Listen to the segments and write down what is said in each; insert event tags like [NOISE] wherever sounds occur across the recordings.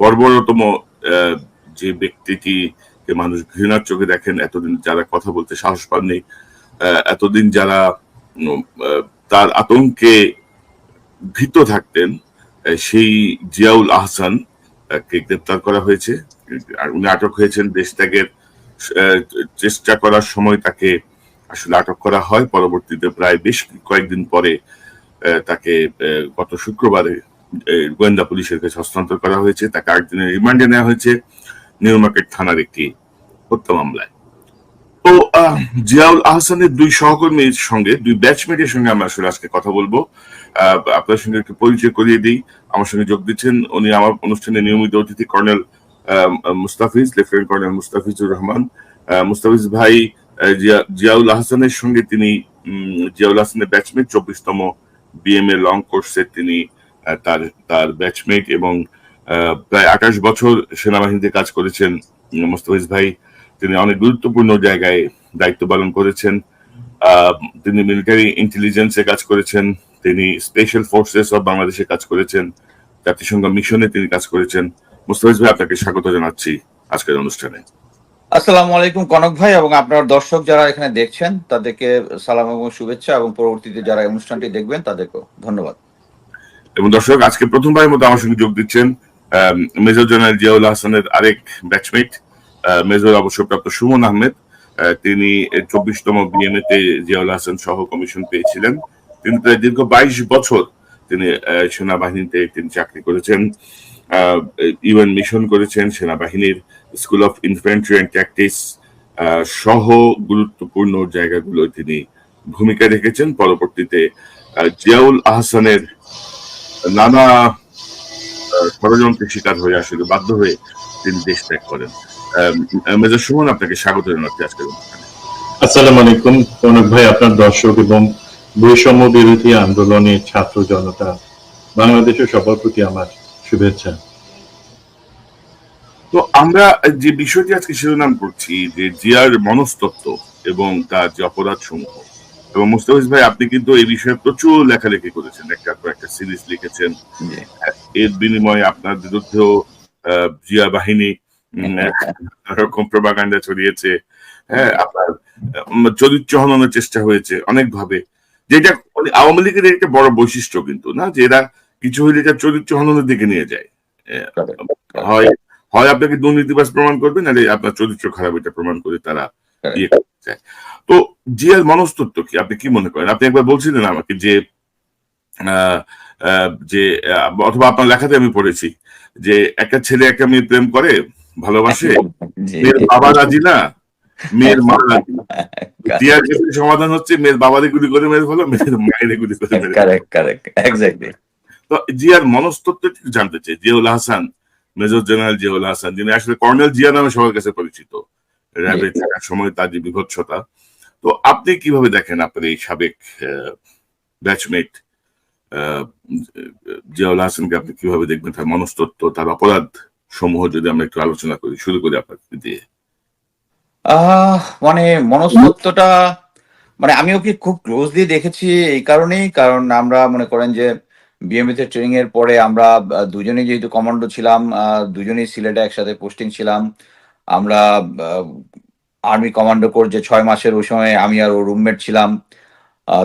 বর্বরতম যে ব্যক্তিটিকে মানুষ ঘৃণার চোখে দেখেন এতদিন যারা কথা বলতে সাহস পাননি এতদিন যারা তার আতঙ্কে ভীত থাকতেন সেই জিয়াউল আহসান আহ, কে গ্রেপ্তার করা হয়েছে। উনি আটক হয়েছেন দেশ ত্যাগের চেষ্টা করার সময় তাকে আসলে আটক করা হয়। পরবর্তীতে প্রায় বেশ কয়েকদিন পরে তাকে গত শুক্রবারে গোয়েন্দা পুলিশের কাছে হস্তান্তর করা হয়েছে। তাকে আট দিনের রিমান্ডে নেওয়া হয়েছে। নিউ মার্কেট থানার একটি হত্যা মামলায়। তো জিয়াউল আহসানের দুই সহকর্মীর সঙ্গে, দুই ব্যাচমেটের সঙ্গে আমরা আসলে আজকে কথা বলব। আপনার সঙ্গে একটু পরিচয় করিয়ে দিই। আমার সঙ্গে যোগ দিচ্ছেন উনি আমার অনুষ্ঠানে নিয়মিত অতিথি colonel Mustafiz, lieutenant colonel Mustafizur Rahman. Mustafiz ভাই জিয়া- জিয়াউল আহসানের সঙ্গে তিনি জিয়াউল আহসানের ব্যাচমেট, চব্বিশতম বিএমএ লং কোর্সে তিনি তার তার ব্যাচমেট এবং প্রায় আঠাশ বছর সেনাবাহিনীতে কাজ করেছেন মুস্তাফিজ ভাই। তিনি অনেক গুরুত্বপূর্ণ জায়গায় দায়িত্ব পালন করেছেন। তিনি মিলিটারি ইন্টেলিজেন্সে কাজ করেছেন। তিনি স্পেশাল ফোর্সেস অফ বাংলাদেশে কাজ করেছেন। জাতিসংঘ মিশনে তিনি কাজ করেছেন। মুস্তাফিজ ভাই, আপনাকে স্বাগত জানাচ্ছি আজকের অনুষ্ঠানে। আসসালামু আলাইকুম কনক ভাই এবং আপনার দর্শক যারা এখানে দেখছেন, তাদেরকে সালাম এবং শুভেচ্ছা এবং পরবর্তীতে যারা অনুষ্ঠানটি দেখবেন, তাদেরকেও ধন্যবাদ। এবং দর্শক, আজকে প্রথমবারের মতো আমার সঙ্গে যোগ দিচ্ছেন মেজর জেনারেল জিয়াউল হাসানের আরেক ব্যাচমেট মেজর অবসরপ্রাপ্ত সুমন আহমেদ তিনি চব্বিশতম বিএমএ তে জিয়াউল হাসান সহ কমিশন পেয়েছিলেন। তিনি প্রায় দীর্ঘ বাইশ বছর তিনি সেনাবাহিনীতে তিনি চাকরি করেছেন ইউএন মিশন করেছেন, সেনাবাহিনীর school of infantry and tactics সহ গুরুত্বপূর্ণ জায়গাগুলোয় তিনি ভূমিকা রেখেছেন। পরবর্তীতে জিয়াউল আহসানের নানা ষড়যন্ত্রের শিকার হয়ে আসলে বাধ্য হয়ে তিনি দেশ ত্যাগ করেন। মেজর সুমন আপনাকে স্বাগত জানাচ্ছি আজকের অনুষ্ঠানে। আসসালামু আলাইকুম কনক ভাই আপনার দর্শক এবং বৈষম্য বিরোধী আন্দোলনে ছাত্র জনতা বাংলাদেশের সবার প্রতি আমার শুভেচ্ছা। তো আমরা যে বিষয়টি আজকে শিরোনাম করছি যে জিয়ার মনস্তত্ত্ব এবং তার যে অপরাধ সমূহ এবং মুস্তাফিজ ভাই আপনি কিন্তু এই বিষয়ে প্রচুর লেখালেখি করেছেন। একটা একটা সিরিজ লিখেছেন। এর বিনিময়ে আপনার বিরুদ্ধেও জিয়া বাহিনী উম, [LAUGHS] এরকম প্রবাগান্ডা ছড়িয়েছে। হ্যাঁ আপনার চরিত্র হননের চেষ্টা হয়েছে অনেক ভাবে যেটা মানে আওয়ামী লীগের একটা বড় বৈশিষ্ট্য কিন্তু না? যে এরা কিছু হইলে এটা চরিত্র হননের দিকে নিয়ে যায়। হয় হয় আপনাকে দুর্নীতিবাজ প্রমাণ করবে নাহলে আপনার চরিত্র খারাপ এটা প্রমাণ করে তারা ইয়ে করতে চায়। তো জিয়ার মনস্তত্ব কি? আপনি কি মনে করেন? আপনি একবার বলছিলেন আমাকে যে যে অথবা আপনার লেখাতে আমি পড়েছি যে একটা ছেলে একটা মেয়ে প্রেম করে ভালোবাসে মেয়ের বাবা রাজি না মেয়ের মা রাজি না। [LAUGHS] জিয়ার ক্ষেত্রে সমাধান হচ্ছে মেয়ের বাবারে গুলি করে মেরে ফেলো মেয়ের মায়ের গুলি করে মেরে কারেক্ট কারেক্ট এক্স্যাক্টলি তো জিয়ার জানতে চাই জিয়াউল হাসান মেজর জেনারেল জিয়াউল হাসান যিনি আসলে কর্নেল জিয়া নামে সবার কাছে পরিচিত র্যাবে থাকার সময় তার যে বিভৎসতা। তো আপনি কীভাবে দেখেন আপনার এই সাবেক ব্যাচমেট জিয়াউল হাসানকে আপনি কীভাবে দেখবেন? তার মনস্তত্ব, তার অপরাধ সমূহ যদি আমরা একটু আলোচনা করি, শুরু করি আপনার দিয়ে। মানে মনস্তত্ত্বটা মানে আমি ওকে খুব ক্লোজলি দেখেছি এই কারণেই? কারণ আমরা মনে করেন যে বিএমএ তে ট্রেনিং এর পরে আমরা দুজনেই যেহেতু কমান্ডো ছিলাম দুজনেই সিলেটে একসাথে পোস্টিং ছিলাম। আমরা আর্মি কমান্ডো কোর যে ছয় মাসের ওই সময় আমি আর ও রুমমেট ছিলাম।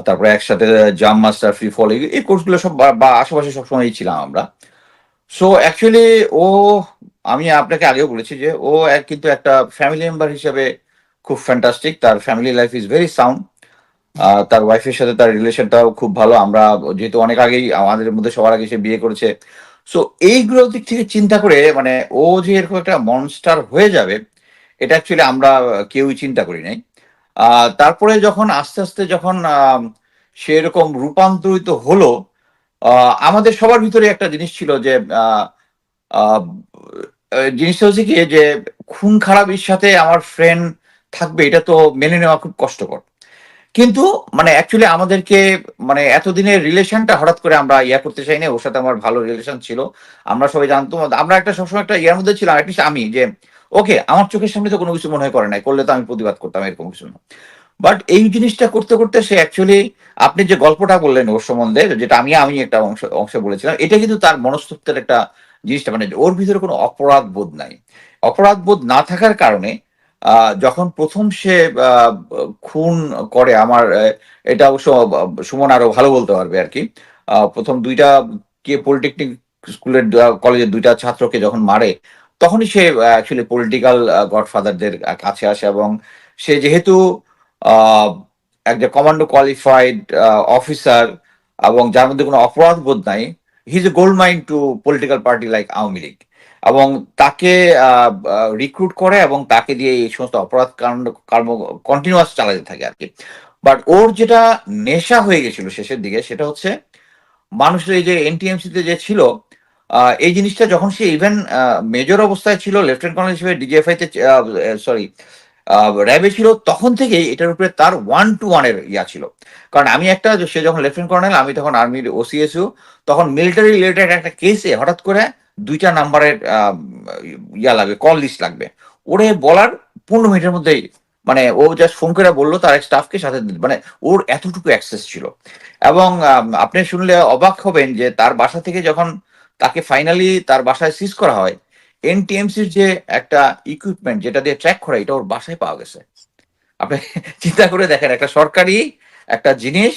তারপরে একসাথে জাম মাস্টার ফ্রি ফল এই কোর্সগুলো সব বা- আশেপাশে সবসময়ই ছিলাম আমরা। সো অ্যাকচুয়ালি ও, আমি আপনাকে আগেও বলেছি যে, ও কিন্তু একটা ফ্যামিলি মেম্বার হিসেবে খুব ফ্যান্টাস্টিক তার family life is very sound তার ওয়াইফের সাথে তার রিলেশনটাও খুব ভালো। আমরা যেহেতু অনেক আগেই আমাদের মধ্যে সবার আগে সে বিয়ে করেছে। সো এইগুলো দিক থেকে চিন্তা করে মানে ও যে এরকম একটা মনস্টার হয়ে যাবে, এটা অ্যাকচুয়ালি আমরা কেউই চিন্তা করি নাই। তারপরে যখন আস্তে আস্তে যখন সে এরকম রূপান্তরিত হলো আমাদের সবার ভিতরে একটা জিনিস ছিল যে জিনিসটা হচ্ছে কি যে, খুন খারাপির সাথে আমার ফ্রেন্ড থাকবে, এটা তো মেনে নেওয়া খুব কষ্টকর। কিন্তু মানে অ্যাকচুয়ালি আমাদেরকে মানে এতদিনের রিলেশনটা হঠাৎ করে আমরা ইয়া করতে চাই না ওর সাথে আমার ভালো রিলেশন ছিল। আমরা সবাই জানতাম, আমরা একটা সবসময় একটা ইয়ার মধ্যে ছিলাম আমি, যে ওকে আমার চোখের সামনে তো কোনো কিছু মনে করে নাই, করলে তো আমি প্রতিবাদ করতাম, এরকম কিছু না। বাট এই জিনিসটা করতে করতে সে অ্যাকচুয়ালি আপনি যে গল্পটা বললেন ওর সম্বন্ধে, যেটা আমি আমি একটা অংশ অংশ বলেছিলাম, এটা কিন্তু তার মনস্তত্ত্বের একটা জিনিসটা মানে ওর ভিতরে কোনো অপরাধ বোধ নাই। অপরাধ বোধ না থাকার কারণে যখন প্রথম সে খুন করে আমার এটা অবশ্য সুমন আরও ভালো বলতে পারবে আর কি। প্রথম দুইটা কে পলিটেকনিক স্কুলের কলেজের দুইটা ছাত্রকে যখন মারে তখনই সে অ্যাকচুয়ালি পলিটিক্যাল গডফাদারদের কাছে আসে এবং সে যেহেতু একটা কমান্ডো কোয়ালিফাইড অফিসার এবং যার মধ্যে কোনো অপরাধ বোধ নাই he is a gold mine to political party like Awami League. এবং তাকে রিক্রুট করে এবং তাকে দিয়ে এই সমস্ত অপরাধ কর্ম কন্টিনিউয়াস চালাতে থাকে আর কি। বাট ওর যেটা নেশা হয়ে গেছিল শেষের দিকে সেটা হচ্ছে, মানুষের এই যে এনটিএমসি তে যে ছিল এই জিনিসটা যখন সে ইভেন মেজর অবস্থায় ছিল লেফটেন্যান্ট কর্নেল হিসেবে ডিজিএফআই তে সরি র্যাবে ছিল, তখন থেকেই এটার উপরে তার ওয়ান টু ওয়ানের ইয়া ছিল কারণ আমি একটা, সে যখন লেফটেন্যান্ট কর্নেল আমি তখন আর্মির ওসিএসইউ তখন মিলিটারি রিলেটেড একটা কেসে হঠাৎ করে দুইটা নাম্বারের ইয়া লাগবে কল লিস্ট লাগবে ওরে বলার পনেরো মিনিটের মধ্যেই মানে ও জাস্ট ফোন করে বলল তার এক স্টাফকে সাথে। মানে ওর এতটুকু অ্যাক্সেস ছিল এবং আপনি শুনলে অবাক হবেন যে তার বাসা থেকে যখন তাকে ফাইনালি তার বাসায় সিজ করা হয়। এনটিএমসির যে একটা ইকুইপমেন্ট যেটা দিয়ে ট্র্যাক করা এটা ওর বাসায় পাওয়া গেছে। আপনি [LAUGHS] চিন্তা করে দেখেন একটা সরকারি একটা জিনিস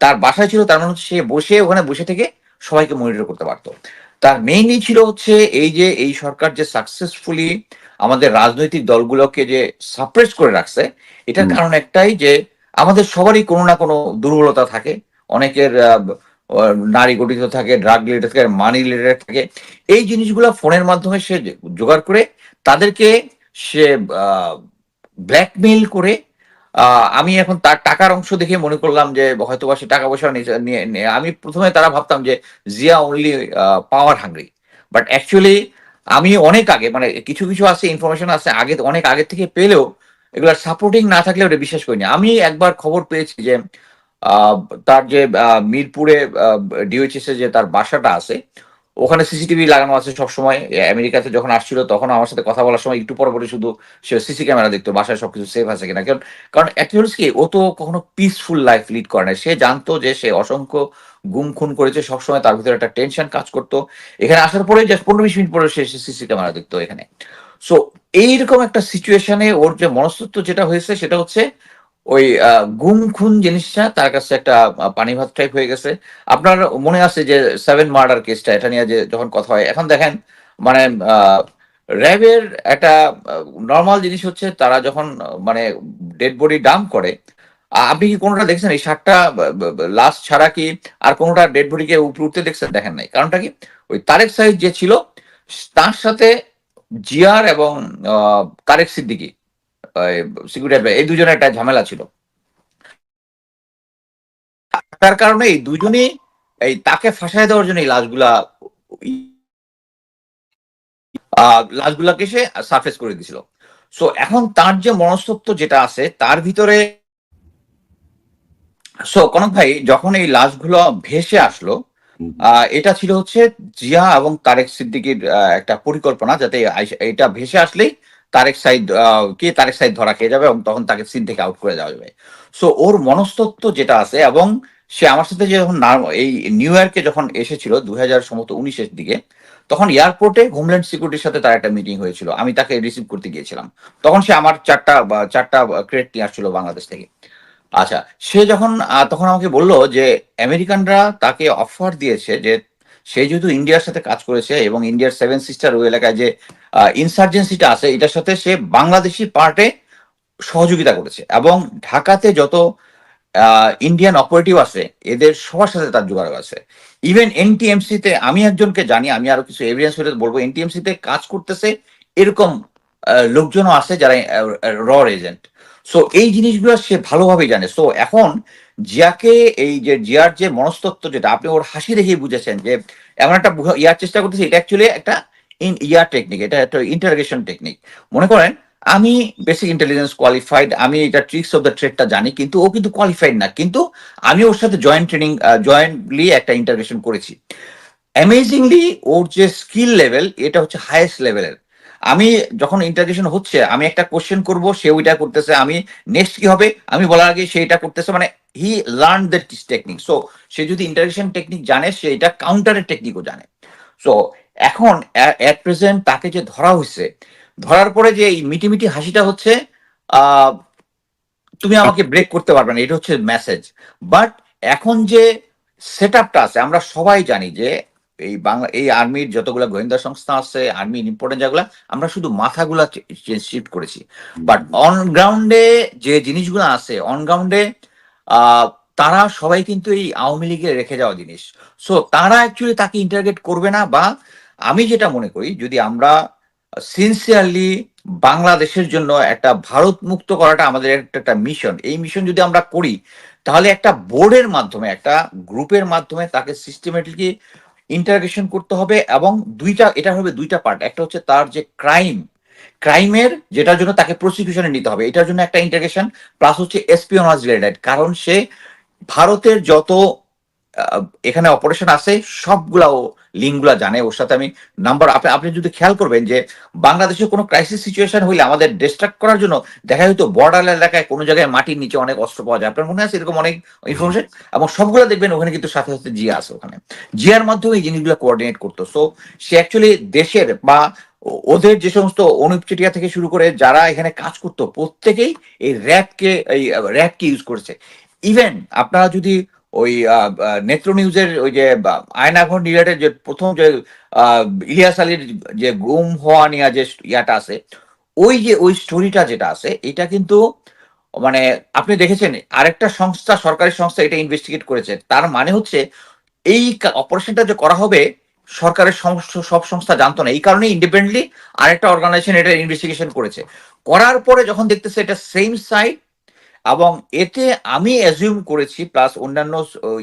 তার বাসায় ছিল তার মানে সে বসে ওখানে বসে থেকে সবাইকে মনিটর করতে পারতো। তার মেইনই ছিল হচ্ছে এই যে এই সরকার যে সাকসেসফুলি আমাদের রাজনৈতিক দলগুলোকে যে সাপ্রেস করে রাখছে এটার কারণ একটাই যে আমাদের সবারই কোনো না কোনো দুর্বলতা থাকে। অনেকের নারী গঠিত থাকে ড্রাগ রিলেটেড থাকে মানি রিলেটেড থাকে। এই জিনিসগুলো ফোনের মাধ্যমে সে জোগাড় করে, তাদেরকে সে ব্ল্যাকমেইল করে আমি এখন তার টাকার অংশ দেখে মনে করলাম যে হয়তো বা সে টাকা পয়সা নিয়ে- আমি প্রথমে তারা ভাবতাম যে Zia only power hungry but actually আমি অনেক আগে মানে কিছু কিছু আছে ইনফরমেশন আছে, আগে, অনেক আগে থেকে পেলেও এগুলো সাপোর্টিং না থাকলে ওটা বিশ্বাস করিনি। আমি একবার খবর পেয়েছি যে তার যে মিরপুরে ডিওএইচএস যে তার বাসাটা আছে, ওখানে সিসিটিভি লাগানো আছে সব সময় আমেরিকাতে যখন আসছিল তখন আমার সাথে কথা বলার সময় একটু পর পরে শুধু সে সিসি ক্যামেরা দেখতো, বাসায় সবকিছু সেফ আছে কিনা। কারণ কারণ অ্যাকচুয়ালি কি, ও তো কখনো পিসফুল লাইফ লিড করে না সে জানতো যে সে অসংখ্য গুম খুন করেছে, সবসময় তার ভিতরে একটা টেনশন কাজ করতো। এখানে আসার পরে জাস্ট পনেরো বিশ মিনিট পরে সে সিসি ক্যামেরা দেখতো এখানে। সো এইরকম একটা সিচুয়েশনে ওর যে মনস্তত্ব যেটা হয়েছে, সেটা হচ্ছে ওই গুম খুন জিনিসটা তার কাছে একটা পানি ভাত টাইপ হয়ে গেছে। আপনার মনে আছে যে সেভেন মার্ডার কেসটা এটা নিয়ে যে যখন কথা হয়, এখন দেখেন মানে র্যাবের একটা নর্মাল জিনিস হচ্ছে তারা যখন মানে ডেড বডি ডাম্প করে আপনি কি কোনোটা দেখছেন? এই সাতটা লাশ ছাড়া কি আর কোনোটা ডেড বডিকে উপরে উঠতে দেখছেন? দেখেন নাই। কারণটা কি? ওই তারেক সাইদ যে ছিল, তার সাথে জিয়ার এবং তারেক সিদ্দিকি সিকিউরিটি এই দুজনের একটা ঝামেলা ছিল। তার কারণে এই দুজনেই এই তাকে ফাঁসায় দেওয়ার জন্য এই লাশগুলা লাশগুলাকে সে সার্ফেস করে দিছিল সো এখন তার যে মনস্তত্ব যেটা আছে তার ভিতরে সো কনক ভাই যখন এই লাশগুলো ভেসে আসলো আহ, এটা ছিল হচ্ছে জিয়া এবং তারেক সিদ্দিকির একটা পরিকল্পনা যাতে এটা ভেসে আসলেই তারেক সাইদ কে তারেক সাইদ ধরা খেয়ে যাবে এবং তখন তাকে সিন থেকে আউট করে দেওয়া যাবে। সো ওর মনস্তত্ব যেটা আছে এবং সে আমার সাথে যখন এই নিউ ইয়র্কে যখন এসেছিল দুই হাজার সম্ভবত উনিশের দিকে, তখন এয়ারপোর্টে হোমল্যান্ড সিকিউরিটির সাথে তার একটা মিটিং হয়েছিল। আমি তাকে রিসিভ করতে গিয়েছিলাম। তখন সে আমার চারটা চারটা ক্রেট নিয়ে আসছিল বাংলাদেশ থেকে। আচ্ছা সে যখন তখন আমাকে বলল যে, আমেরিকানরা তাকে অফার দিয়েছে যে সে যেহেতু ইন্ডিয়ার সাথে কাজ করেছে এবং ইন্ডিয়ার সেভেন সিস্টার ওই এলাকায় যে ইনসার্জেন্সিটা আছে, এটার সাথে সে বাংলাদেশি পার্টে সহযোগিতা করেছে এবং ঢাকাতে যত ইন্ডিয়ান অপারেটিভ আছে, এদের সবার সাথে তার যোগাযোগ আছে। ইভেন এনটিএমসি তে আমি একজনকে জানি, আমি আরও কিছু এভিডেন্স হলে বলব এনটিএমসি তে কাজ করতেছে এরকম লোকজনও আছে যারা র এজেন্ট সো এই জিনিসগুলো সে ভালোভাবেই জানে। সো এখন জিয়াকে, এই যে জিয়ার যে মনস্তত্ব যেটা, আপনি ওর হাসি দেখেই বুঝেছেন যে এমন একটা ইয়ার চেষ্টা করতেছে, এটা অ্যাকচুয়ালি একটা ইন ইয়ার টেকনিক এটা একটা ইন্টারগেশন টেকনিক মনে করেন, আমি বেসিক ইন্টেলিজেন্স কোয়ালিফাইড আমি এটা ট্রিক্স অফ দ্য ট্রেডটা জানি, কিন্তু ও কিন্তু কোয়ালিফাইড না। কিন্তু আমি ওর সাথে জয়েন্ট ট্রেনিং জয়েন্টলি একটা ইন্টারগেশন করেছি। অ্যামেজিংলি ওর যে স্কিল লেভেল এটা হচ্ছে হাইয়েস্ট লেভেলের আমি যখন ইন্টারগেশন হচ্ছে, আমি একটা কোশ্চেন করব, সে ওইটা করতেছে, আমি নেক্সট কি হবে? আমি বলার আগে সে এটা করতেছে মানে he learn that technique so সে যদি ইন্টারগেশন টেকনিক জানে, সে এটা কাউন্টারের টেকনিকও জানে। সো এখন এট প্রেজেন্ট তাকে যে ধরা হয়েছে ধরার পরে যে এই মিটিমিটি হাসিটা হচ্ছে তুমি আমাকে ব্রেক করতে পারবে না, এটা হচ্ছে মেসেজ বাট এখন যে সেট আপটা আছে, আমরা সবাই জানি যে এই বাংলা এই আর্মির যতগুলো গোয়েন্দা সংস্থা আছে আর্মির ইম্পর্টেন্ট যেগুলো আমরা শুধু মাথাগুলা শিফট করেছি। বাট অন গ্রাউন্ডে যে জিনিসগুলো আছে অন গ্রাউন্ডে তারা সবাই কিন্তু এই আওয়ামী লীগের রেখে যাওয়া জিনিস। সো তারা অ্যাকচুয়ালি তাকে ইন্টারগেট করবে না বা আমি যেটা মনে করি যদি আমরা সিনসিয়ারলি বাংলাদেশের জন্য একটা ভারত মুক্ত করাটা আমাদের একটা একটা মিশন এই মিশন যদি আমরা করি তাহলে একটা বোর্ডের মাধ্যমে একটা গ্রুপের মাধ্যমে তাকে সিস্টেমেটিকলি ইন্টারগেশন করতে হবে এবং দুইটা, এটা হবে দুইটা পার্ট একটা হচ্ছে তার যে ক্রাইম ক্রাইমের যেটার জন্য তাকে প্রসিকিউশনে নিতে হবে। এটার জন্য একটা ইন্টারগেশন প্লাস হচ্ছে এসপিওনাজ রিলেটেড কারণ সে ভারতের যত এখানে অপারেশন আছে সবগুলা ও লিঙ্কগুলা জানে। ওর সাথে আমি নাম্বার আপনি আপনি যদি খেয়াল করবেন যে বাংলাদেশে কোনো ক্রাইসিস সিচুয়েশন হইলে আমাদের ডিস্ট্রাক্ট করার জন্য দেখা হয়তো বর্ডার এলাকায় কোনো জায়গায় মাটির নিচে অনেক অস্ত্র পাওয়া যায়। আপনার মনে আছে এরকম অনেক ইনফরমেশন এবং সবগুলো দেখবেন ওখানে কিন্তু সাথে সাথে জিয়া আছে ওখানে। জিয়ার মাধ্যমে এই জিনিসগুলো কোঅর্ডিনেট করতো। সো সে অ্যাকচুয়ালি দেশের বা ওদের যে সমস্ত অনুপচেটিয়া থেকে শুরু করে যারা এখানে কাজ করতো, প্রত্যেকেই এই র্যাপকে এই র্যাপকে ইউজ করেছে। ইভেন আপনারা যদি ওই নেত্র নিউজের ওই যে আয়নাঘর রিলেটেড যে প্রথম যে ইলিয়াস আলীর যে গুম হওয়া নিয়ে যে ইয়াটা আছে, ওই যে, ওই স্টোরিটা যেটা আছে, এটা কিন্তু মানে আপনি দেখেছেন, আরেকটা সংস্থা, সরকারি সংস্থা এটা ইনভেস্টিগেট করেছে। তার মানে হচ্ছে, এই অপারেশনটা যে করা হবে, সরকারের সমস্ত সব সংস্থা জানতো না। এই কারণে ইন্ডিপেন্ডেন্টলি আরেকটা অর্গানাইজেশন এটা ইনভেস্টিগেশন করেছে। করার পরে যখন দেখতেছে এটা সেম সাইট এবং এতে আমি অ্যাজিউম করেছি প্লাস অন্যান্য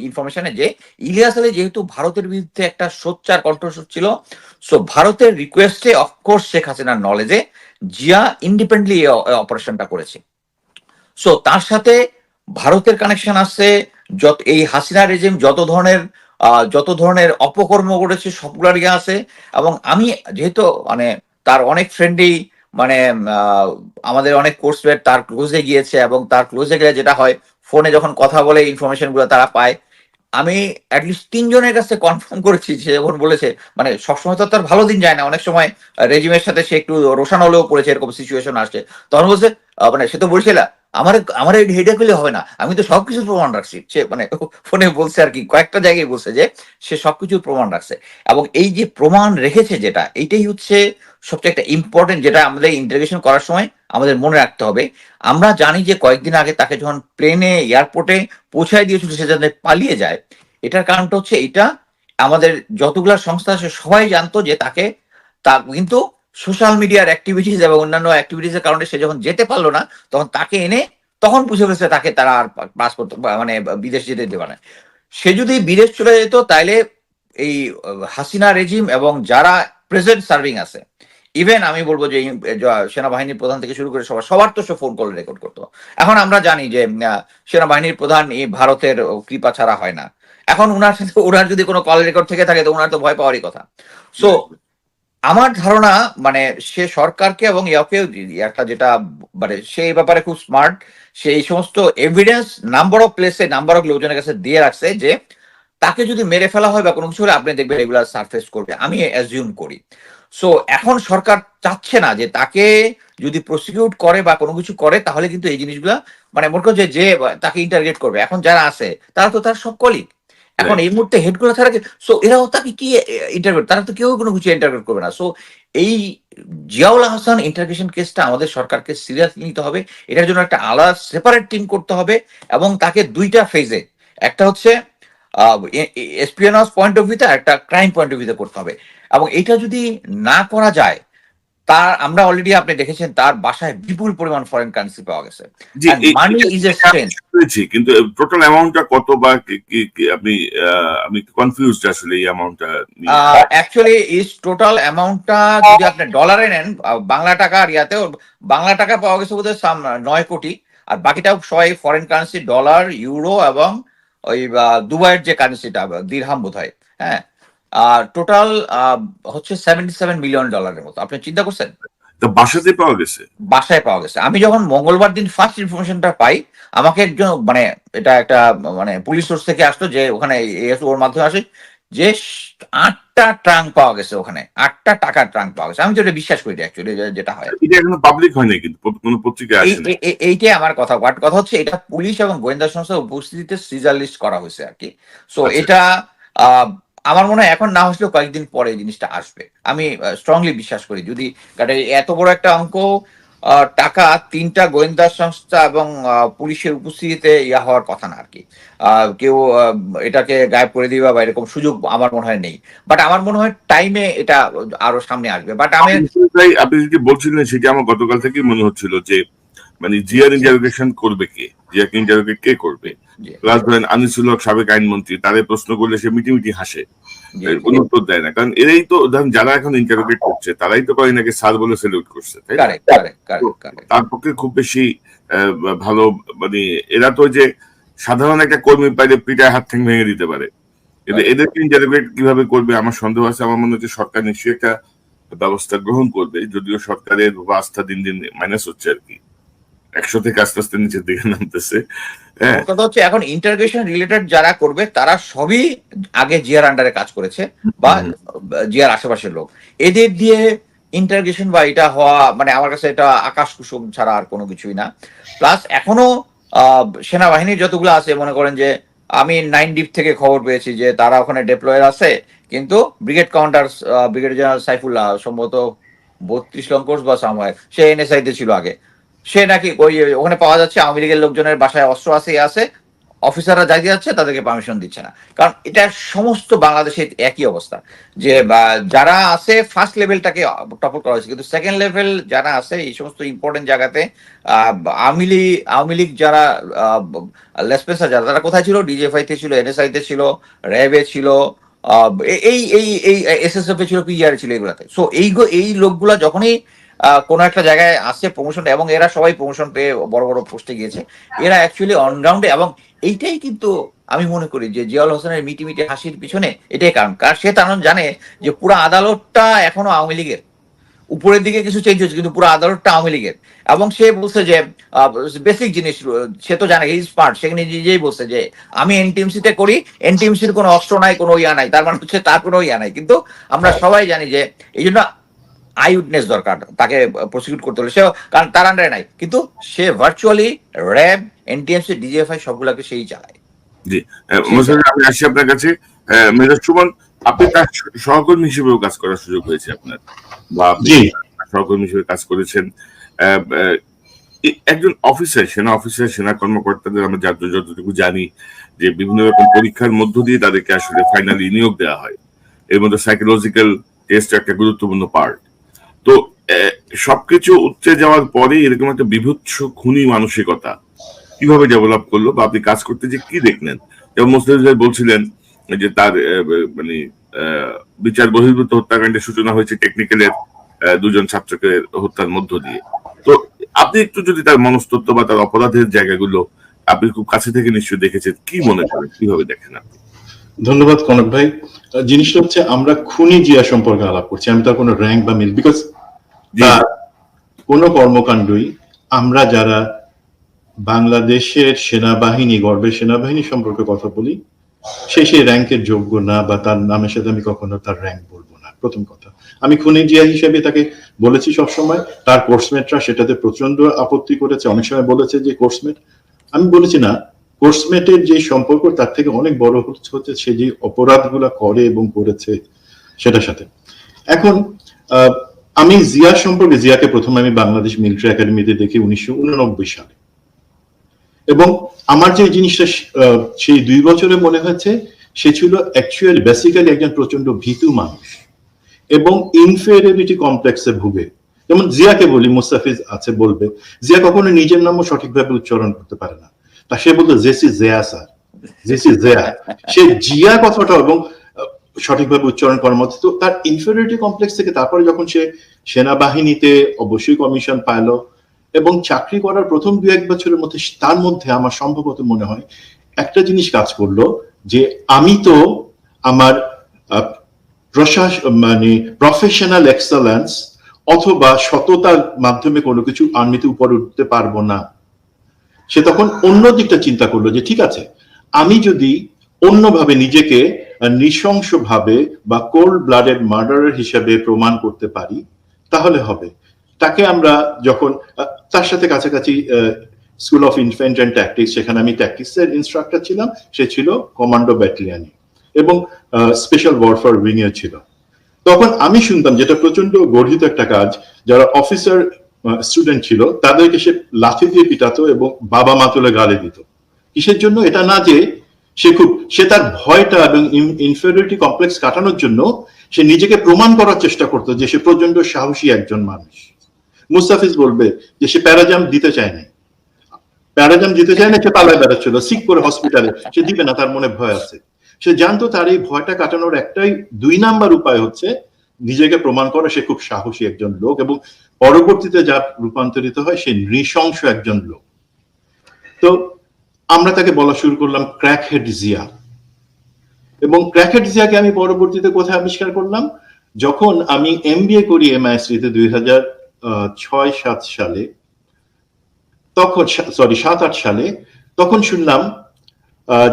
ইনফরমেশনে যে ইলিয়াস আলী যেহেতু ভারতের বিরুদ্ধে একটা সোচ্চার কণ্ঠস্বর ছিল সো ভারতের রিকোয়েস্টে অফকোর্স শেখ হাসিনার নলেজে জিয়া ইন্ডিপেন্ডেন্টলি অপারেশনটা করেছে। সো তার সাথে ভারতের কানেকশন আছে যত এই হাসিনা রেজিম যত ধরনের যত ধরনের অপকর্ম করেছে সবগুলার ইয়ে আছে এবং আমি যেহেতু মানে তার অনেক ফ্রেন্ডই মানে আমাদের অনেক কোর্স তার ক্লোজে গিয়েছে এবং তার ক্লোজে গেলে যেটা হয় ফোনে যখন কথা বলে ইনফরমেশনগুলো তারা পায়। আমি অ্যাটলিস্ট তিনজনের কাছে কনফার্ম করেছি সে যখন বলেছে মানে সবসময় তো তার ভালো দিন যায় না। অনেক সময় রেজিমের সাথে সে একটু রোশান হলেও পড়েছে, এরকম সিচুয়েশন আসছে। তখন বলছে মানে সে তো বলছিল আমার আমার হেডে করলে হবে না। আমি তো সবকিছুর প্রমাণ রাখছি। সে মানে ফোনে বলছে আর কি, কয়েকটা জায়গায় বলছে যে সে সবকিছুর প্রমাণ রাখছে। এবং এই যে প্রমাণ রেখেছে যেটা, এইটাই হচ্ছে সবচেয়ে একটা ইম্পর্টেন্ট যেটা আমাদের ইন্টারগেশন করার সময় আমাদের মনে রাখতে হবে। আমরা জানি যে কয়েকদিন আগে তাকে যখন প্লেনে এয়ারপোর্টে পৌঁছায় দিয়েছিল, সে যাতে পালিয়ে যায়। এটার কারণটা হচ্ছে এটা আমাদের যতগুলা সংস্থা আছে, সবাই জানতো যে তাকে তা কিন্তু সোশ্যাল মিডিয়ার অ্যাক্টিভিটিস এবং অন্যান্য অ্যাক্টিভিটিস এর কারণে সে যখন যেতে পারল না, তখন তাকে এনে তখন বুঝে ফেলছে, তাকে তারা আর পাস করতে মানে বিদেশ যেতে দেবে না সে যদি বিদেশ চলে যেত, তাইলে এই হাসিনা রেজিম এবং যারা প্রেজেন্ট সার্ভিং আছে ইভেন আমি বলব যে সেনাবাহিনীর প্রধান থেকে শুরু করে সবার সবার তো সে ফোন কল রেকর্ড করতো। এখন আমরা জানি যে সেনাবাহিনীর প্রধান এই ভারতের কৃপা ছাড়া হয় না। এখন উনার সাথে ওনার যদি কোনো কল রেকর্ড থেকে থাকে, তো ওনার তো ভয় পাওয়ারই কথা। সো আমার ধারণা মানে সে সরকারকে এবং ইয়াকে একটা যেটা মানে সে এই ব্যাপারে খুব স্মার্ট সে এই সমস্ত এভিডেন্স নাম্বার অফ প্লেসে নাম্বার অফ লোকজনের কাছে দিয়ে রাখছে যে, তাকে যদি মেরে ফেলা হয় বা কোনো কিছু হলে আপনি দেখবেন রেগুলার সার্ফেস করবে। আমি অ্যাজিউম করি। সো এখন সরকার চাচ্ছে না যে তাকে যদি প্রসিকিউট করে বা কোনো কিছু করে, তাহলে কিন্তু এই জিনিসগুলা মানে মনে করো যে যে তাকে ইন্টারগেট করবে। এখন যারা আছে, তারা তো তার সব কলিগ এখন এই মুহূর্তে হেডগুলো ছাড়া সো এরাও তাকে কি ইন্টারভিউ তারা তো কেউ কোনো কিছু ইন্টারভিউ করবে না। সো এই জিয়াউল হাসান ইন্টারগ্রেশন কেসটা আমাদের সরকারকে সিরিয়াসলি নিতে হবে। এটার জন্য একটা আলাদা সেপারেট টিম করতে হবে এবং তাকে দুইটা ফেজে একটা হচ্ছে এসপিএনস পয়েন্ট অফ ভিউতে একটা ক্রাইম পয়েন্ট অফ ভিউতে করতে হবে। এবং এটা যদি না করা যায় তার আমরা অলরেডি আপনি দেখেছেন তার বাসায় বিপুল পরিমাণ ফরেন কারেন্সি পাওয়া গেছে। The money is a strength কিন্তু টোটাল অ্যামাউন্টটা কত বা আপনি আমি কনফিউজড আসলে এই অ্যামাউন্টটা অ্যাকচুয়ালি ইস টোটাল অ্যামাউন্টটা যদি আপনি ডলারে নেন বাংলা টাকা আর ইয়াতে বাংলা টাকা পাওয়া গেছে বোধহয় সাম নয় কোটি। আর বাকিটা সবাই ফরেন কারেন্সি ডলার ইউরো এবং ওই দুবাইয়ের যে কারেন্সিটা দিরহাম বোধ হয় হ্যাঁ? টোটাল হচ্ছে সেভেন্টি সেভেন মিলিয়ন ডলারের মতো। আপনি চিন্তা করছেন? তো বাসাতে পাওয়া গেছে? বাসায় পাওয়া গেছে। আমি যখন মঙ্গলবার দিন ফার্স্ট ইনফরমেশনটা পাই আমাকে একজন মানে এটা একটা মানে পুলিশ সোর্স থেকে আসলো যে ওখানে ওর মাধ্যমে আসে যে আটটা ট্রাঙ্ক পাওয়া গেছে ওখানে। আটটা টাকার ট্রাঙ্ক পাওয়া গেছে। আমি তো এটা বিশ্বাস করি অ্যাকচুয়ালি যেটা হয়। এটা এখনও পাবলিক হয়নি কিন্তু কোনো পত্রিকায় এই- আসেনি। এই- এই- এইটাই আমার কথা। বাট কথা হচ্ছে এটা পুলিশ এবং গোয়েন্দা সংস্থার উপস্থিতিতে সিজার লিস্ট করা হয়েছে আর কি। সো আচ্ছা। এটা আহ, আমার মনে হয় এখন না আসলেও কয়েকদিন পরে এই জিনিসটা আসবে। আমি স্ট্রংলি বিশ্বাস করি, যদি এত বড় একটা অঙ্ক টাকা তিনটা গোয়েন্দা সংস্থা এবং পুলিশের উপস্থিতিতে ইয়া হওয়ার কথা না আর কি কেউ এটাকে গায়েব করে দিবা বা এরকম সুযোগ আমার মনে হয় নেই। বাট আমার মনে হয় টাইমে এটা আরও সামনে আসবে। বাট আমি আপনি যদি বলছিলেন সেটা আমার গতকাল থেকেই মনে হচ্ছিল যে মানে জিয়ার ইন্টারোগেশন করবে কে? জিয়াকে ইন্টারোগেট কে করবে? প্লাস ধরেন আনিসুল হক সাবেক আইনমন্ত্রী তাদের প্রশ্ন করলে সে মিটি মিটি হাসে কোনো উত্তর দেয় না। কারণ এরাই তো ধরেন যারা এখন ইন্টারোগেট করছে তারাই তো কয়েক স্যার বলে সেলিউট করছে তাই তার পক্ষে খুব বেশি ভালো মানে এরা তো যে সাধারণ একটা কর্মী পাইলে পিঠায় হাত ঠ্যাং ভেঙে দিতে পারে। এদেরকে ইন্টারোগেট কীভাবে করবে? আমার সন্দেহ আছে। আমার মনে হচ্ছে সরকার নিশ্চয়ই একটা ব্যবস্থা গ্রহণ করবে। যদিও সরকারের আস্থা দিন দিন মাইনাস হচ্ছে আর কি। একশো থেকে আস্তে আস্তে নিচের দিকে নামতেছে। হ্যাঁ। কথা হচ্ছে এখন ইন্টারগ্রেশন রিলেটেড যারা করবে তারা সবই আগে জিয়ার আন্ডারে কাজ করেছে বা জিয়ার আশেপাশের লোক। এদের দিয়ে ইন্টারগ্রেশন বা এটা হওয়া মানে আমার কাছে এটা আকাশ কুসুম ছাড়া আর কোনো কিছুই না। প্লাস এখনও সেনাবাহিনীর যতগুলো আছে মনে করেন যে আমি নাইন ডিপ থেকে খবর পেয়েছি যে তারা ওখানে ডেপ্লয়ের আছে কিন্তু brigade commander brigadier general Saifullah সম্ভবত বত্রিশ লঙ্কোর্স বা সামহার সে এনএসআই তে ছিল আগে। সে নাকি ওই ওখানে পাওয়া যাচ্ছে, আওয়ামী লীগের লোকজনের বাসায় অস্ত্র আছে আছে। অফিসাররা যাই যাচ্ছে তাদেরকে পারমিশন দিচ্ছে না। কারণ এটা সমস্ত বাংলাদেশে একই অবস্থা। যে যারা আছে ফার্স্ট লেভেলটাকে টপল করা হয়েছে। কিন্তু সেকেন্ড লেভেল যারা আছে, এই সমস্ত ইম্পর্টেন্ট জায়গাতে আওয়ামী লীগ আওয়ামী লীগ যারা লেসপেসা যারা, তারা কোথায় ছিল? ডিজিএফআই তে ছিল এনএসআই তে ছিল র্যাবে ছিল এই এই এই এসএসএফ এ ছিল পিআর ছিল এগুলাতে। সো এই এই লোকগুলা যখনই কোনো একটা জায়গায় আসছে প্রমোশন এবং এরা সবাই প্রমোশন পেয়ে বড় বড় পোস্টে গিয়েছে। এরা অ্যাকচুয়ালি অলরাউন্ডে এবং এইটাই কিন্তু আমি মনে করি যে জিয়াউল হোসেনের মিটি মিটি হাসির পিছনে এটাই কারণ। কারণ সে কারণ জানে যে পুরো আদালতটা এখনও আওয়ামী লীগের। উপরের দিকে কিছু চেঞ্জ হচ্ছে কিন্তু পুরো আদালতটা আওয়ামী লীগের। এবং সে বলছে যে বেসিক জিনিস, সে তো জানে ই স্মার্ট সে নিজেই বলছে যে, আমি এনটিএমসি তে করি এনটিএমসির কোনো অস্ত্র নাই, কোনো ইয়া নাই, তার মানে হচ্ছে তার কোনো ইয়া নাই। কিন্তু আমরা সবাই জানি যে, এই জন্য আই উইটনেস দরকার তাকে প্রসিকিউট করতে হলে। সে কারণ তার আন্ডারে নাই। কিন্তু সে ভার্চুয়ালি র্যাব এনটিএমসি ডিজিএফআই সবগুলোকে সেই চালায়। মোশাররফ, আমি আসছি আপনার কাছে। আহ, মেজর সুমন আপনি তার সহকর্মী হিসেবেও কাজ করার সুযোগ হয়েছে আপনার। বা আপনি জি। সহকর্মী হিসেবে কাজ করেছেন। একজন অফিসার সেনা অফিসার সেনা কর্মকর্তাদের আমরা যত যতটুকু জানি যে বিভিন্ন রকম পরীক্ষার মধ্য দিয়ে তাদেরকে আসলে ফাইনালি নিয়োগ দেওয়া হয়। এর মধ্যে সাইকোলজিক্যাল টেস্ট একটা গুরুত্বপূর্ণ পার্ট তো সবকিছু উচ্চে যাওয়ার পরে এরকম একটা বিভৎস খুনি মানসিকতা কীভাবে ডেভেলপ করল বা আপনি কাজ করতে যে কি দেখলেন? যেমন মোস্তাফিজ ভাই বলছিলেন যে তার মানে বিচার বহির্ভূত হত্যাকাণ্ডের সূচনা হয়েছে টেকনিক্যালের দুজন ছাত্রকে হত্যার মধ্য দিয়ে। তো আপনি একটু যদি তার মনস্তত্ব বা তার অপরাধের জায়গাগুলো আপনি খুব কাছে থেকে নিশ্চয়ই দেখেছেন, কি মনে করেন? কীভাবে দেখেন আপনি? ধন্যবাদ কনক ভাই। জিনিসটা হচ্ছে আমরা খুনি জিয়া সম্পর্কে আলাপ করছি। আমি তার কোনো র্যাঙ্ক বা মিল বিকজ তার কোনো কর্মকাণ্ডই আমরা যারা বাংলাদেশের সেনাবাহিনী গর্বের সেনাবাহিনী সম্পর্কে কথা বলি সে সেই র্যাঙ্কের যোগ্য না বা তার নামের সাথে আমি কখনো তার র্যাঙ্ক বলব না। প্রথম কথা। আমি খুনি জিয়া হিসেবে তাকে বলেছি সবসময়। তার কোর্সমেটরা সেটাতে প্রচণ্ড আপত্তি করেছে। অনেক সময় বলেছে যে কোর্সমেট আমি বলেছি না কোর্সমেটের যে সম্পর্ক, তার থেকে অনেক বড় হচ্ছে হচ্ছে সে যে অপরাধগুলা করে এবং করেছে সেটার সাথে। এখন আমি জিয়া সম্পর্কে, জিয়াকে প্রথম আমি বাংলাদেশ মিলিটারি একাডেমিতে দেখি উনিশশো উননব্বই সালে। এবং আমার যে জিনিসটা সেই দুই বছরে মনে হয়েছে, সে ছিল অ্যাকচুয়ালি বেসিক্যালি একজন প্রচণ্ড ভীতু মানুষ। এবং ইনফেরিয়রিটি কমপ্লেক্সে ভুগে। যেমন জিয়াকে বলি, মুস্তাফিজ আছে, বলবে। জিয়া কখনো নিজের নামও সঠিকভাবে উচ্চারণ করতে পারে না। তা সে বলতো জেসি জেয়া স্যার। জেসি জেয়া সে জিয়া কথাটা এবং সঠিকভাবে উচ্চারণ করার মধ্যে তো তার ইনফেরিয়রিটি কমপ্লেক্স থেকে তারপরে যখন সে সেনাবাহিনীতে অবশ্যই কমিশন পাইলো এবং চাকরি করার প্রথম দু এক বছরের মধ্যে তার মধ্যে আমার সম্ভবত মনে হয় একটা জিনিস কাজ করল যে আমি তো আমার আহ, প্রশাস মানে প্রফেশনাল এক্সেলেন্স অথবা সততার মাধ্যমে কোনো কিছু আর্মিতে উপরে উঠতে পারব না। সে তখন অন্য দিকটা চিন্তা করল যে, ঠিক আছে, আমি যদি অন্যভাবে নিজেকে নৃশংসভাবে বা কোল্ড ব্লাডেড মার্ডারের হিসেবে প্রমাণ করতে পারি, তাহলে হবে। তাকে আমরা যখন তার সাথে কাছাকাছি school of infantry and tactics সেখানে আমি ট্যাকটিক্সের ইনস্ট্রাক্টর ছিলাম, সে ছিল কমান্ডো ব্যাটালিয়ানে এবং স্পেশাল ওয়ারফেয়ার উইং এ ছিল। তখন আমি শুনতাম, যেটা প্রচণ্ড গর্হিত একটা কাজ, যারা অফিসার স্টুডেন্ট ছিল, তাদেরকে সে লাঠি দিয়ে পিটাতো এবং বাবা মা তুলে গালে দিত। কিসের জন্য? এটা না যে সে খুব, সে তার ভয়টা এবং ইনফেরিয়রিটি কমপ্লেক্স কাটানোর জন্য সে নিজেকে প্রমাণ করার চেষ্টা করতো যে সে প্রচণ্ড সাহসী একজন মানুষ। মুস্তাফিজ বলবে যে সে প্যারাজাম দিতে চায় না প্যারাজাম দিতে চায় না সে পালায় বেড়াচ্ছিল সিক করে হসপিটালে সে দিবে না, তার মনে ভয় আছে। সে জানতো তার এই ভয়টা কাটানোর একটাই দুই নাম্বার উপায় হচ্ছে, নিজেকে প্রমাণ করা, সে খুব সাহসী একজন লোক এবং পরবর্তীতে যা রূপান্তরিত হয় সে নৃশংস একজন লোক। তো আমরা তাকে বলা শুরু করলাম ক্র্যাক হেড জিয়া। এবং ক্র্যাক হেড জিয়াকে আমি পরবর্তীতে কোথায় আবিষ্কার করলাম? যখন আমি এমবিএ করি এমআইএসটিতে দুই হাজার ছয়, সাত সালে, তখন সরি সাত, আট সালে, তখন শুনলাম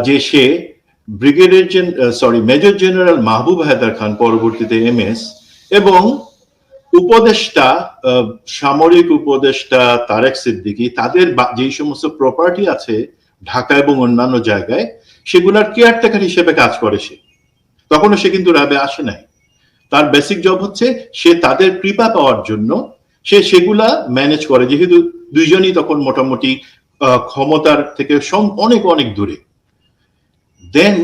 যে সে brigadier sorry major general Mahbub Haider Khan পরবর্তীতে এমএস এবং উপদেষ্টা সামরিক উপদেষ্টা তারেক সিদ্দিকী, তাদের যেই সমস্ত প্রপার্টি আছে ঢাকা এবং অন্যান্য জায়গায়, সেগুলার কেয়ারটেকার হিসেবে কাজ করে সে। তখনও সে কিন্তু র্যাবে আসে নাই। তার বেসিক জব হচ্ছে সে তাদের কৃপা পাওয়ার জন্য সে সেগুলা ম্যানেজ করে। যেহেতু দুইজনই তখন মোটামুটি ক্ষমতার থেকে অনেক অনেক দূরে। দেন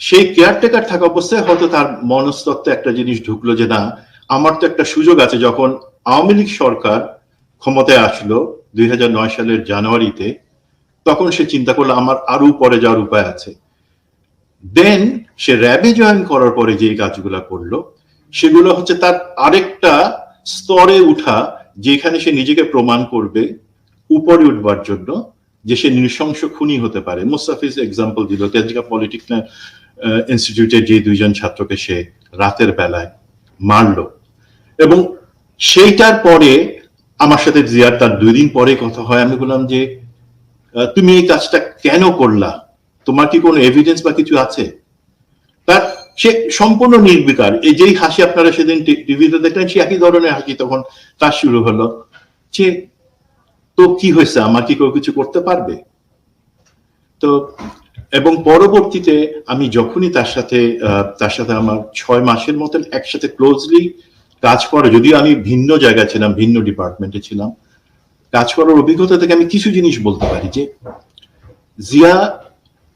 সেই কেয়ারটেকার থাকা অবস্থায় হয়তো তার মনস্তত্ত্বে একটা জিনিস ঢুকলো যে না আমার তো একটা সুযোগ আছে, যখন আওয়ামী লীগ সরকার ক্ষমতায় আসলো দুই হাজার নয় সালের জানুয়ারিতে, তখন সে চিন্তা করল আমার আরও পরে যাওয়ার উপায় আছে। দেন সে র্যাবে জয়েন করার পরে যে কাজগুলো করল, সেগুলো হচ্ছে তার আরেকটা স্তরে উঠা, যেখানে সে নিজেকে প্রমাণ করবে উপরে উঠবার জন্য যে সে নৃশংস খুনি হতে পারে। মুস্তাফিজ এক্সাম্পল দিল। তেজগা পলিটিক্স ইনস্টিটিউটের যে দুইজন ছাত্রকে সে রাতের বেলায় মারলো। এবং সেইটার পরে আমার সাথে জিয়ার তার দুই দিন পরে কথা হয়। আমি বললাম যে তুমি এই কাজটা কেন করলা? তোমার কি কোনো এভিডেন্স বা কিছু আছে? তার সে সম্পূর্ণ নির্বিকার। এই যেই হাসি আপনারা সেদিন টিভিতে দেখলেন, সে একই ধরনের হাসি তখন তার শুরু হলো। যে, তো কি হয়েছে? আমার কি কেউ কিছু করতে পারবে? তো এবং পরবর্তীতে আমি যখনই তার সাথে তার সাথে আমার ছয় মাসের মতন একসাথে ক্লোজলি কাজ করে, যদিও আমি ভিন্ন জায়গায় ছিলাম, ভিন্ন ডিপার্টমেন্টে ছিলাম, কাজ করার অভিজ্ঞতা থেকে আমি কিছু জিনিস বলতে পারি যে, জিয়া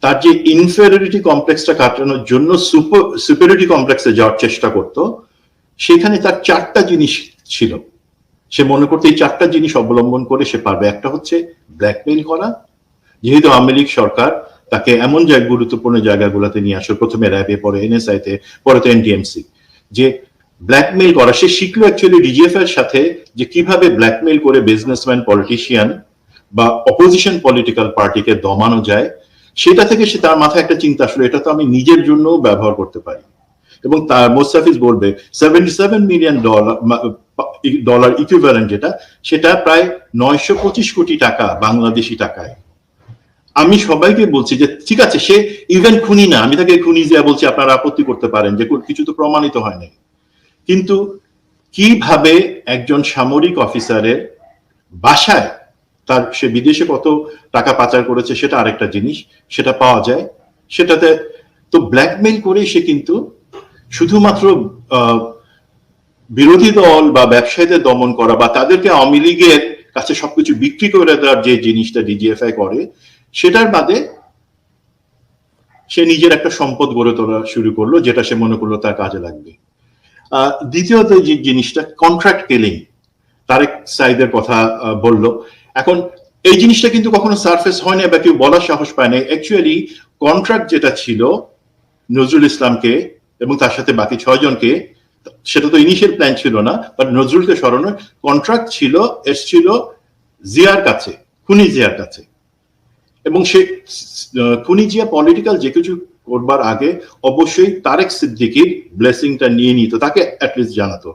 তার যে ইনফেরিয়রিটি কমপ্লেক্সটা কাটানোর জন্য সুপার সুপেরিয়রিটি কমপ্লেক্সে যাওয়ার চেষ্টা করত, সেখানে তার চারটা জিনিস ছিল। সে মনে করতো এই চারটা জিনিস অবলম্বন করে সে পারবে। একটা হচ্ছে ব্ল্যাকমেইল করা, যেহেতু আওয়ামী লীগ সরকার তাকে এমন জায়গা, গুরুত্বপূর্ণ জায়গাগুলোতে নিয়ে আসলো প্রথমে র্যাবে, পরে এনএসআই তে পরে তো এনডিএমসি যে ব্ল্যাকমেইল করা, সে শিখলো অ্যাকচুয়ালি ডিজিএফ এর সাথে যে কীভাবে ব্ল্যাকমেইল করে বিজনেসম্যান পলিটিশিয়ান বা অপোজিশন পলিটিক্যাল পার্টিকে দমানো যায়। সেটা থেকে সে তার মাথায় একটা চিন্তা আসলো, এটা তো আমি নিজের জন্য ব্যবহার করতে পারি। এবং তার মোস্তাফিজ বলবে seventy seven million dollar dollar equivalent যেটা, সেটা প্রায় নয়শো পঁচিশ কোটি টাকা বাংলাদেশি টাকায়। আমি সবাইকে বলছি যে, ঠিক আছে, সে ইভেন খুনি না, আমি তাকে খুনি যে বলছি, আপনারা আপত্তি করতে পারেন যে কিছু তো প্রমাণিত হয় নাই। কিন্তু কীভাবে একজন সামরিক অফিসারের বাসায় তার, সে বিদেশে কত টাকা পাচার করেছে, সেটা আরেকটা জিনিস, সেটা পাওয়া যায়। সেটাতে তো ব্ল্যাকমেইল করে সে কিন্তু শুধুমাত্র বিরোধী দল বা ব্যবসায়ীদের দমন করা বা তাদেরকে আওয়ামী লীগের কাছে সবকিছু বিক্রি করে দেওয়ার যে জিনিসটা ডিজিএফআই করে সেটার বাদে সে নিজের একটা সম্পদ গড়ে তোলা শুরু করল, যেটা সে মনে করল তার কাজে লাগবে। দ্বিতীয়ত যে জিনিসটা কন্ট্রাক্ট কেলিং তারেক সাইদের কথা বলল। এখন এই জিনিসটা কিন্তু কখনো সারফেস হয় না বা কেউ বলার সাহস পায় না অ্যাকচুয়ালি কন্ট্রাক্ট যেটা ছিল নজরুল ইসলামকে এবং তার সাথে বাকি ছয় জনকে, সেটা তো ইনিশিয়াল প্ল্যান ছিল না বাট নজরুলকে সরানোর কন্ট্রাক্ট ছিল, এসছিল জিয়ার কাছে, খুনি জিয়ার কাছে। এবং সে আহ, পলিটিক্যাল যে কিছু করবার আগে অবশ্যই তারেক সিদ্দিকির ব্লেসিংটা নিয়ে নিত তাকে অ্যাটলিস্ট জানাতো।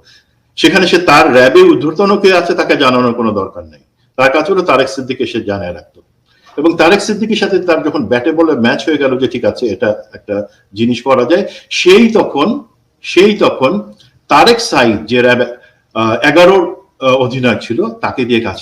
সেখানে সে তার র্যাবে ঊর্ধ্বতন কে আছে তাকে জানানোর কোনো দরকার নেই। তার কাছে হলো তারেক সিদ্দিকে সে জানায় রাখতো। এবং তারেক সিদ্দিকির সাথে তার যখন ব্যাটে বলে ম্যাচ হয়ে গেল যে ঠিক আছে এটা একটা জিনিস করা যায় সেই তখন সেই তখন তারেক সাইদ যে র্যাব এগারোর অধিনায়ক ছিল তাকে দিয়ে কাজ